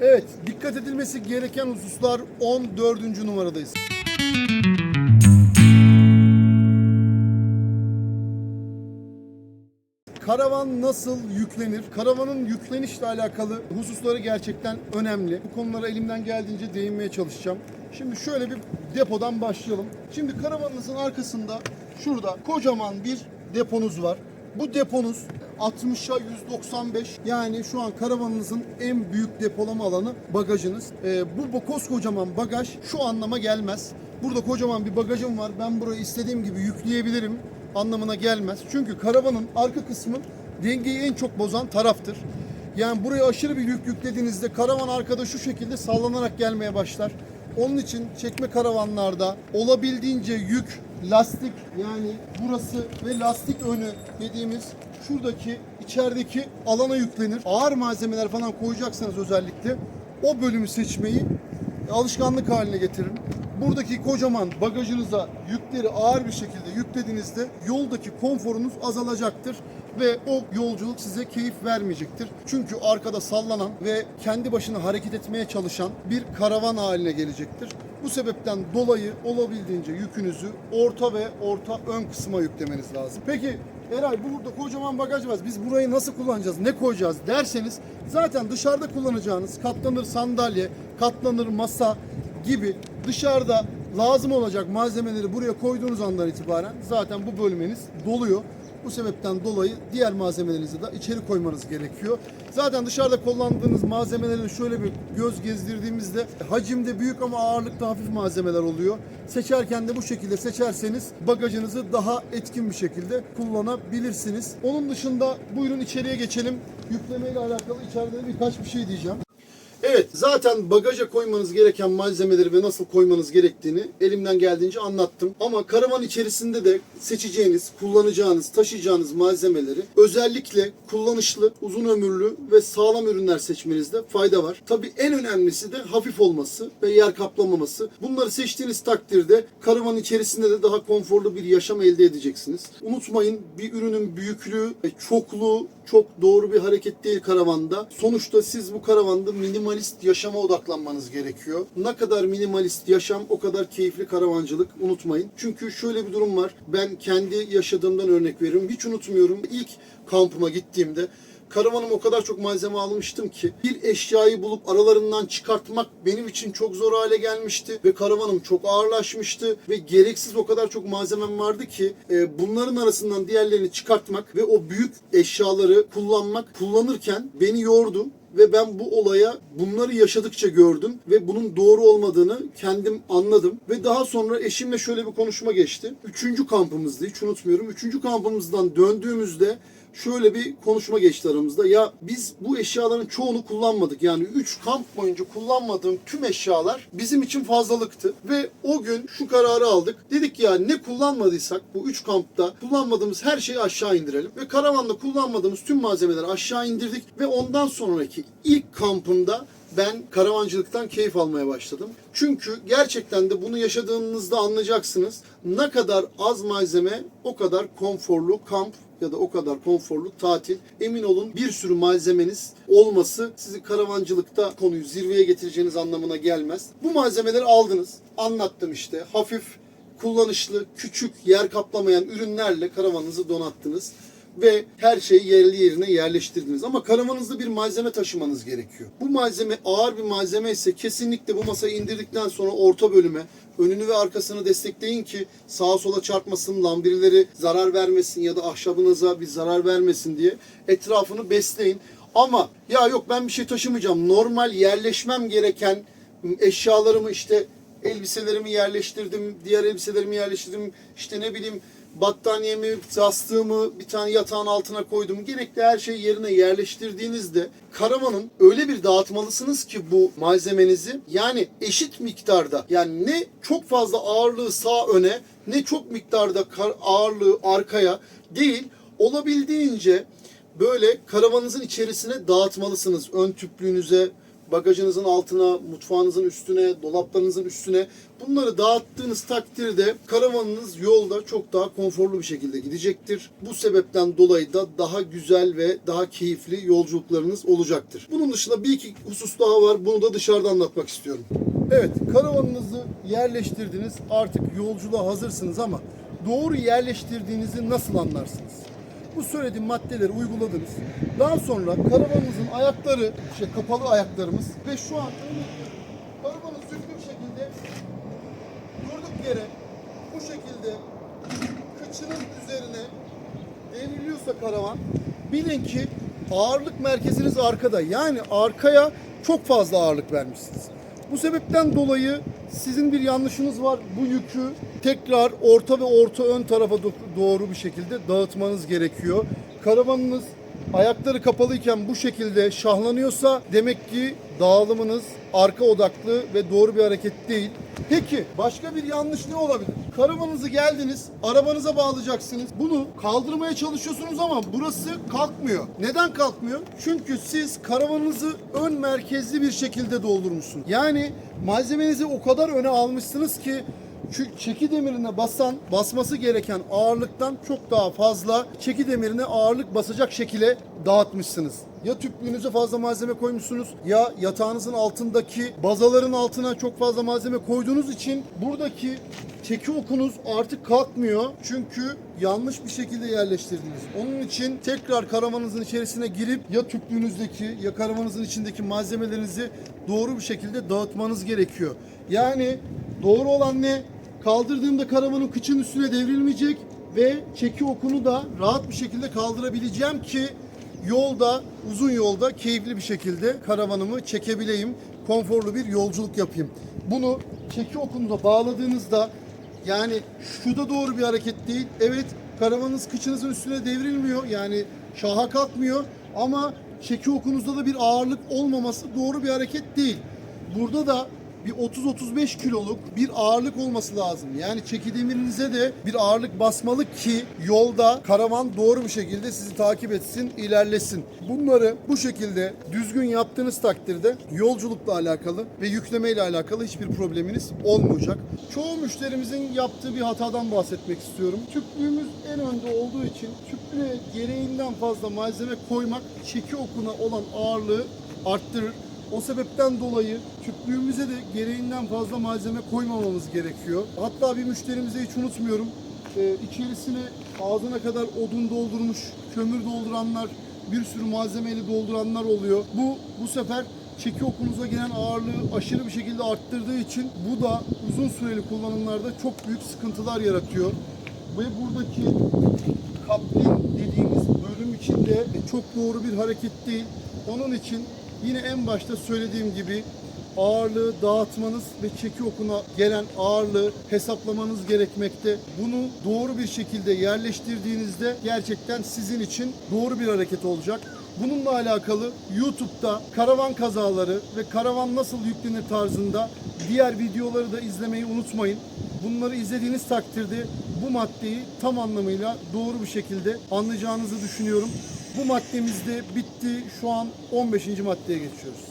Evet, dikkat edilmesi gereken hususlar 14. numaradayız. Karavan nasıl yüklenir? Karavanın yüklenişle alakalı hususları gerçekten önemli. Bu konulara elimden geldiğince değinmeye çalışacağım. Şimdi şöyle bir depodan başlayalım. Şimdi karavanınızın arkasında şurada kocaman bir deponuz var. Bu deponuz 60'a 195 yani şu an karavanınızın en büyük depolama alanı bagajınız. Bu, bu koskocaman bagaj şu anlama gelmez. Burada kocaman bir bagajım var. Ben burayı istediğim gibi yükleyebilirim anlamına gelmez. Çünkü karavanın arka kısmı dengeyi en çok bozan taraftır. Yani buraya aşırı bir yük yüklediğinizde karavan arkada şu şekilde sallanarak gelmeye başlar. Onun için çekme karavanlarda olabildiğince yük lastik yani burası ve lastik önü dediğimiz şuradaki içerideki alana yüklenir. Ağır malzemeler falan koyacaksanız özellikle o bölümü seçmeyi alışkanlık haline getirin. Buradaki kocaman bagajınıza yükleri ağır bir şekilde yüklediğinizde yoldaki konforunuz azalacaktır ve o yolculuk size keyif vermeyecektir. Çünkü arkada sallanan ve kendi başına hareket etmeye çalışan bir karavan haline gelecektir. Bu sebepten dolayı olabildiğince yükünüzü orta ve orta ön kısma yüklemeniz lazım. Peki Eray burada kocaman bagaj var. Biz burayı nasıl kullanacağız? Ne koyacağız derseniz zaten dışarıda kullanacağınız katlanır sandalye, katlanır masa gibi dışarıda lazım olacak malzemeleri buraya koyduğunuz andan itibaren zaten bu bölmeniz doluyor. Bu sebepten dolayı diğer malzemelerinizi de içeri koymanız gerekiyor. Zaten dışarıda kullandığınız malzemeleri şöyle bir göz gezdirdiğimizde hacimde büyük ama ağırlıkta hafif malzemeler oluyor. Seçerken de bu şekilde seçerseniz bagajınızı daha etkin bir şekilde kullanabilirsiniz. Onun dışında buyurun içeriye geçelim. Yükleme ile alakalı içeride birkaç bir şey diyeceğim. Evet, zaten bagaja koymanız gereken malzemeleri ve nasıl koymanız gerektiğini elimden geldiğince anlattım. Ama karavan içerisinde de seçeceğiniz, kullanacağınız, taşıyacağınız malzemeleri özellikle kullanışlı, uzun ömürlü ve sağlam ürünler seçmenizde fayda var. Tabii en önemlisi de hafif olması ve yer kaplamaması. Bunları seçtiğiniz takdirde karavan içerisinde de daha konforlu bir yaşam elde edeceksiniz. Unutmayın bir ürünün büyüklüğü ve çokluğu çok doğru bir hareket değil karavanda. Sonuçta siz bu karavanda minimalist yaşama odaklanmanız gerekiyor. Ne kadar minimalist yaşam o kadar keyifli karavancılık unutmayın. Çünkü şöyle bir durum var. Ben kendi yaşadığımdan örnek veriyorum. Hiç unutmuyorum. İlk kampıma gittiğimde karavanıma o kadar çok malzeme almıştım ki bir eşyayı bulup aralarından çıkartmak benim için çok zor hale gelmişti ve karavanım çok ağırlaşmıştı ve gereksiz o kadar çok malzemem vardı ki e, bunların arasından diğerlerini çıkartmak ve o büyük eşyaları kullanmak kullanırken beni yordu ve ben bu olaya bunları yaşadıkça gördüm ve bunun doğru olmadığını kendim anladım ve daha sonra eşimle şöyle bir konuşma geçti. Üçüncü kampımızdı hiç unutmuyorum. Üçüncü kampımızdan döndüğümüzde şöyle bir konuşma geçti aramızda. Ya biz bu eşyaların çoğunu kullanmadık. Yani 3 kamp boyunca kullanmadığım tüm eşyalar bizim için fazlalıktı. Ve o gün şu kararı aldık. Dedik ya ne kullanmadıysak bu 3 kampta kullanmadığımız her şeyi aşağı indirelim. Ve karavanda kullanmadığımız tüm malzemeleri aşağı indirdik. Ve ondan sonraki ilk kampımda ben karavancılıktan keyif almaya başladım. Çünkü gerçekten de bunu yaşadığınızda anlayacaksınız. Ne kadar az malzeme o kadar konforlu kamp ya da o kadar konforlu tatil. Emin olun bir sürü malzemeniz olması sizi karavancılıkta konuyu zirveye getireceğiniz anlamına gelmez. Bu malzemeleri aldınız. Anlattım işte. Hafif, kullanışlı, küçük, yer kaplamayan ürünlerle karavanınızı donattınız ve her şeyi yerli yerine yerleştirdiniz. Ama karavanınızda bir malzeme taşımanız gerekiyor. Bu malzeme ağır bir malzeme ise kesinlikle bu masayı indirdikten sonra orta bölüme önünü ve arkasını destekleyin ki sağa sola çarpmasın, lambirileri zarar vermesin ya da ahşabınıza bir zarar vermesin diye etrafını besleyin. Ama ya yok ben bir şey taşımayacağım. Normal yerleşmem gereken eşyalarımı işte elbiselerimi yerleştirdim, diğer elbiselerimi yerleştirdim. İşte ne bileyim battaniyemi, yastığımı bir tane yatağın altına koydum. Gerekli her şeyi yerine yerleştirdiğinizde karavanın öyle bir dağıtmalısınız ki bu malzemenizi yani eşit miktarda yani ne çok fazla ağırlığı sağ öne ne çok miktarda ağırlığı arkaya değil olabildiğince böyle karavanınızın içerisine dağıtmalısınız. Ön tüplüğünüze, bagajınızın altına, mutfağınızın üstüne, dolaplarınızın üstüne bunları dağıttığınız takdirde karavanınız yolda çok daha konforlu bir şekilde gidecektir. Bu sebepten dolayı da daha güzel ve daha keyifli yolculuklarınız olacaktır. Bunun dışında bir iki husus daha var. Bunu da dışarıda anlatmak istiyorum. Evet, karavanınızı yerleştirdiniz. Artık yolculuğa hazırsınız ama doğru yerleştirdiğinizi nasıl anlarsınız? Bu söylediğim maddeleri uyguladınız. Daha sonra karavanımızın ayakları, işte kapalı ayaklarımız ve şu an karavanı bir şekilde durduk yere bu şekilde kıçının üzerine devriliyorsa karavan bilin ki ağırlık merkeziniz arkada. Yani arkaya çok fazla ağırlık vermişsiniz. Bu sebepten dolayı sizin bir yanlışınız var. Bu yükü tekrar orta ve orta ön tarafa do- doğru bir şekilde dağıtmanız gerekiyor. Karavanınız ayakları kapalıyken bu şekilde şahlanıyorsa demek ki dağılımınız arka odaklı ve doğru bir hareket değil. Peki başka bir yanlış ne olabilir? Karavanınızı geldiniz, arabanıza bağlayacaksınız. Bunu kaldırmaya çalışıyorsunuz ama burası kalkmıyor. Neden kalkmıyor? Çünkü siz karavanınızı ön merkezli bir şekilde doldurmuşsunuz. Yani malzemenizi o kadar öne almışsınız ki şu çeki demirine basan, basması gereken ağırlıktan çok daha fazla çeki demirine ağırlık basacak şekilde dağıtmışsınız. Ya tüplüğünüze fazla malzeme koymuşsunuz ya yatağınızın altındaki bazaların altına çok fazla malzeme koyduğunuz için buradaki çeki okunuz artık kalkmıyor. Çünkü yanlış bir şekilde yerleştirdiniz. Onun için tekrar karavanınızın içerisine girip ya tüplüğünüzdeki ya karavanınızın içindeki malzemelerinizi doğru bir şekilde dağıtmanız gerekiyor. Yani doğru olan ne? Kaldırdığımda karavanın kıçın üstüne devrilmeyecek ve çeki okunu da rahat bir şekilde kaldırabileceğim ki yolda, uzun yolda keyifli bir şekilde karavanımı çekebileyim. Konforlu bir yolculuk yapayım. Bunu çeki okunuza bağladığınızda yani şu da doğru bir hareket değil. Evet karavanınız kıçınızın üstüne devrilmiyor. Yani şaha kalkmıyor ama çeki okunuzda da bir ağırlık olmaması doğru bir hareket değil. Burada da bir 30-35 kiloluk bir ağırlık olması lazım. Yani çeki demirinize de bir ağırlık basmalı ki yolda karavan doğru bir şekilde sizi takip etsin, ilerlesin. Bunları bu şekilde düzgün yaptığınız takdirde yolculukla alakalı ve yükleme ile alakalı hiçbir probleminiz olmayacak. Çoğu müşterimizin yaptığı bir hatadan bahsetmek istiyorum. Tüplüğümüz en önde olduğu için tüplüğe gereğinden fazla malzeme koymak çeki okuna olan ağırlığı arttırır. O sebepten dolayı tüplüğümüze de gereğinden fazla malzeme koymamamız gerekiyor. Hatta bir müşterimize hiç unutmuyorum. Ee, içerisine ağzına kadar odun doldurmuş, kömür dolduranlar, bir sürü malzemeyle dolduranlar oluyor. Bu bu sefer çeki okunuza gelen ağırlığı aşırı bir şekilde arttırdığı için bu da uzun süreli kullanımlarda çok büyük sıkıntılar yaratıyor. Ve buradaki kaplin dediğimiz bölüm içinde çok doğru bir hareket değil. Onun için yine en başta söylediğim gibi ağırlığı dağıtmanız ve çeki okuna gelen ağırlığı hesaplamanız gerekmekte. Bunu doğru bir şekilde yerleştirdiğinizde gerçekten sizin için doğru bir hareket olacak. Bununla alakalı YouTube'da karavan kazaları ve karavan nasıl yüklenir tarzında diğer videoları da izlemeyi unutmayın. Bunları izlediğiniz takdirde bu maddeyi tam anlamıyla doğru bir şekilde anlayacağınızı düşünüyorum. Bu maddemiz de bitti. Şu an 15. maddeye geçiyoruz.